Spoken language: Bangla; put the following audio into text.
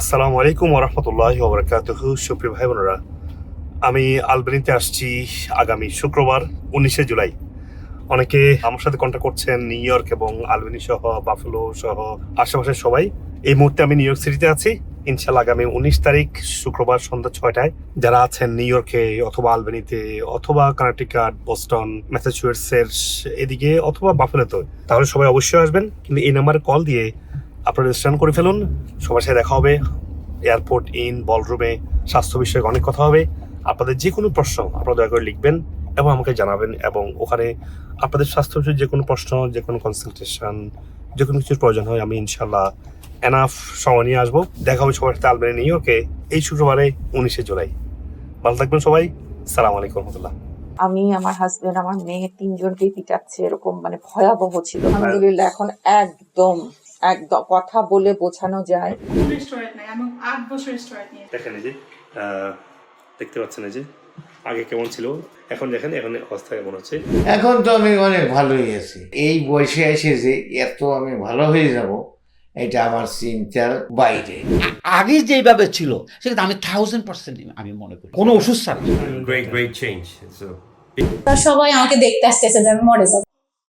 আসসালামু আলাইকুম ওরহমতুল্লাহ ওবরাকাতুহ সুপ্রিয় ভাই বোনেরা, আমি আলবেনিতে আসছি আগামী শুক্রবার, উনিশে জুলাই। অনেকে আমার সাথে কন্ট্যাক্ট করছেন নিউ ইয়র্ক এবং আলবেনি সহ, বাফেলো সহ, আশেপাশের সবাই। এই মুহূর্তে আমি নিউ ইয়র্ক সিটিতে আছি। ইনশাল্লাহ আগামী উনিশ তারিখ, শুক্রবার সন্ধ্যা ছয়টায়। যারা আছেন নিউ ইয়র্কে অথবা আলবেনিতে অথবা কানাটিকাট বোস্টন ম্যাসাচুয়েটসের এদিকে অথবা বাফেলোতে, তাহলে সবাই অবশ্যই আসবেন। কিন্তু এই নাম্বারে কল দিয়ে আপনারা রেজিস্ট্রেশন করে ফেলুন। সবার সাথে দেখা হবে। এয়ারপোর্ট ইন বলরুমে স্বাস্থ্য বিষয়ক অনেক কথা হবে। আপনাদের যে কোনো প্রশ্ন আপনারা দয়া করে লিখবেন এবং আমাকে জানাবেন এবং ওখানে আপনাদের স্বাস্থ্য বিষয়ে যে কোনো প্রশ্ন যে কোনো কনসালটেশন যে কোনো কিছুর প্রয়োজন হয় আমি ইনশাল্লাহ এনাফ সময় নিয়ে আসব। দেখা হবে সবার সাথে আলবেনি নিউ ইয়র্কে এই শুক্রবারে উনিশে জুলাই। ভালো থাকবেন সবাই। সালাম আলাইকুম রহমতুল্লাহ। আমি আমার হাজবেন্ড আমার মেয়ে তিনজনকেই পিটাচ্ছে এরকম মানে ভয়াবহ ছিল। আলহামদুলিল্লাহ এখন একদম একদম কথা বলে বোঝানো যায়। রেস্টুরেন্ট নাই আমি আট বছর রেস্টুরেন্ট নিয়ে দেখেন এই যে দেখতে পাচ্ছেন এই যে আগে কেমন ছিল এখন দেখেন এখন অবস্থা কেমন হচ্ছে। এখন তো আমি অনেক ভালোই আছি। এই বয়সে এসে যে এত আমি ভালো হয়ে যাব এটা আমার চিন্তার বাইরে। আগে যেভাবে ছিল সেটা আমি থাউজেন্ড পার্সেন্ট আমি মনে করি। কোনো ওষুধ ছাড়া। Change. So তা সবাই আমাকে দেখতে আসতেছে যে আমি মরে যাব।